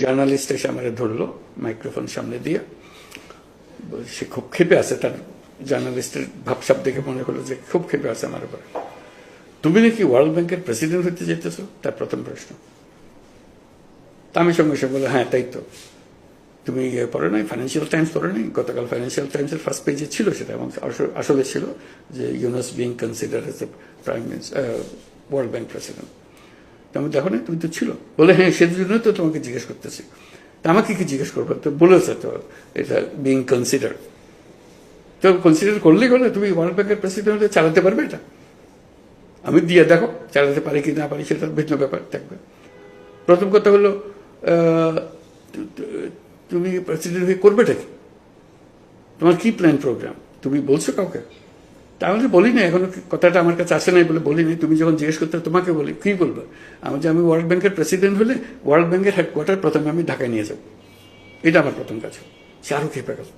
Journalist এসে আমার ধরলো, মাইক্রোফোন সামনে দিয়ে। সে খুব ক্ষেপে আছে তার জার্নালিস্টের ভাবসাব দেখে মনে হলো যে খুব ক্ষেপে আছে আমার উপরে। তুমি নাকি ওয়ার্ল্ড ব্যাংকের প্রেসিডেন্ট হতে যেতেছো তার প্রথম প্রশ্ন। তা আমি সঙ্গে সঙ্গে বললাম হ্যাঁ তাই তো। তুমি ইয়ে পড়ো নাই ফাইন্যান্সিয়াল টাইমস পড়ো নাই? গতকাল ফাইন্যান্সিয়াল টাইমসের ফার্স্ট পেজে ছিল সেটা, এবং আসলে ছিল যে Yunus being considered as a prime minister world bank president. আমি দেখো না, তুমি তো ছিল। বলে হ্যাঁ সেজন্য তো তোমাকে জিজ্ঞেস করতেছি। আমাকে কি জিজ্ঞেস করব? তো বলেছে তো, এটা বিং কনসিডার তো কনসিডার করলেই করলে তুমি ওয়ার্ল্ড ব্যাংকের প্রেসিডেন্ট চালাতে পারবে এটা। আমি দিয়ে দেখো, চালাতে পারি কি না পারি, সেটা ভিন্ন ব্যাপার থাকবে। প্রথম কথা হলো তুমি প্রেসিডেন্ট হয়ে করবেটা কি? তোমার কি প্ল্যান প্রোগ্রাম তুমি বলছো কাউকে? তাহলে বলি না এখন কথাটা আমার কাছে আসে নাই বলে বলি নাই তুমি যখন জিজ্ঞেস করতে তোমাকে বলি, কি বলব? আমি যে আমি ওয়ার্ল্ড ব্যাংকের প্রেসিডেন্ট হলে ওয়ার্ল্ড ব্যাংকের হেডকোয়ার্টার প্রথমে আমি ঢাকায় নিয়ে যাব। এটা আমার প্রথম কাজ। সে আরও খেপে গেল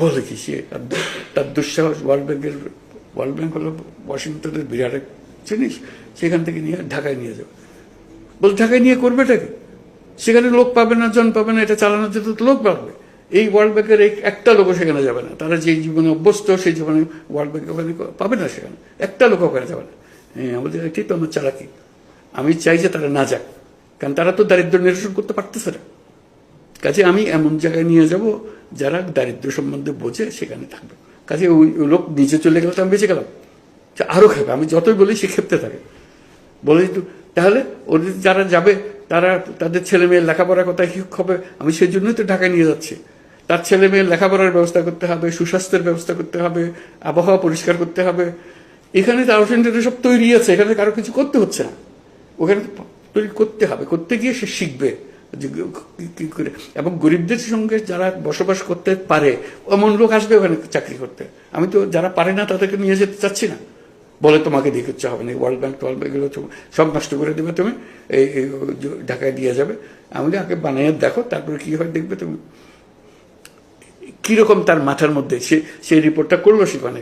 বলে কি সে? তার দুঃসাহস ওয়ার্ল্ড ব্যাংকের ওয়ার্ল্ড ব্যাংক হলো ওয়াশিংটনের বিরাট এক জিনিস সেখান থেকে নিয়ে ঢাকায় নিয়ে যাবে। বল, ঢাকায় নিয়ে করবেটাকে সেখানে লোক পাবে না, জন পাবে না, এটা চালানোর জন্য তো লোক পাবে। এই ওয়ার্ল্ড ব্যাংকের একটা লোকও সেখানে যাবে না। তারা যে জীবনে অভ্যস্ত, সেই জীবনে ওয়ার্ল্ড ব্যাংক ওখানে পাবে না সেখানে। একটা লোক ওখানে যাবে না। হ্যাঁ আমাদের এটাই তো আমার চালাকি। আমি চাই যে তারা না যাক। কারণ তারা তো দারিদ্র নিরসন করতে পারতেছে না। কাজে আমি এমন জায়গায় নিয়ে যাব যারা দারিদ্র সম্বন্ধে বোঝে, সেখানে থাকবে। কাজে ওই লোক নিচে চলে গেলে, তো আমি বেঁচে গেলাম। সে আরও খেপে। আমি যতই বলি, সে খেপতে থাকে। বলে তাহলে ওদের যারা যাবে, তারা, তাদের ছেলে মেয়ের লেখাপড়ার কথা কি হবে আমি সেই জন্যই তো ঢাকায় নিয়ে যাচ্ছি। তার ছেলে মেয়ের লেখাপড়ার ব্যবস্থা করতে হবে, সুস্বাস্থ্যের ব্যবস্থা করতে হবে, আবহাওয়া পরিষ্কার করতে হবে। এখানে তো আউটসেন্টারে সব তৈরি আছে, এখানে কারও কিছু করতে হচ্ছে না। ওখানে তৈরি করতে হবে, করতে গিয়ে সে শিখবে করে। এবং গরিবদের সঙ্গে যারা বসবাস করতে পারে, এমন লোক আসবে ওখানে চাকরি করতে। আমি তো যারা পারে না, তাদেরকে নিয়ে যেতে চাচ্ছি না। বলে তোমাকে দিয়ে করতে হবে না ওয়ার্ল্ড ব্যাংক টুয়ার্ল্ড ব্যাংক এগুলো সব নষ্ট করে দেবে তুমি, এই ঢাকায় দিয়ে যাবে। আমি আগে বানিয়ে দেখো, তারপরে কি হয় দেখবে তুমি। কীরকম তার মাথার মধ্যে সে সেই রিপোর্টটা করল সেখানে?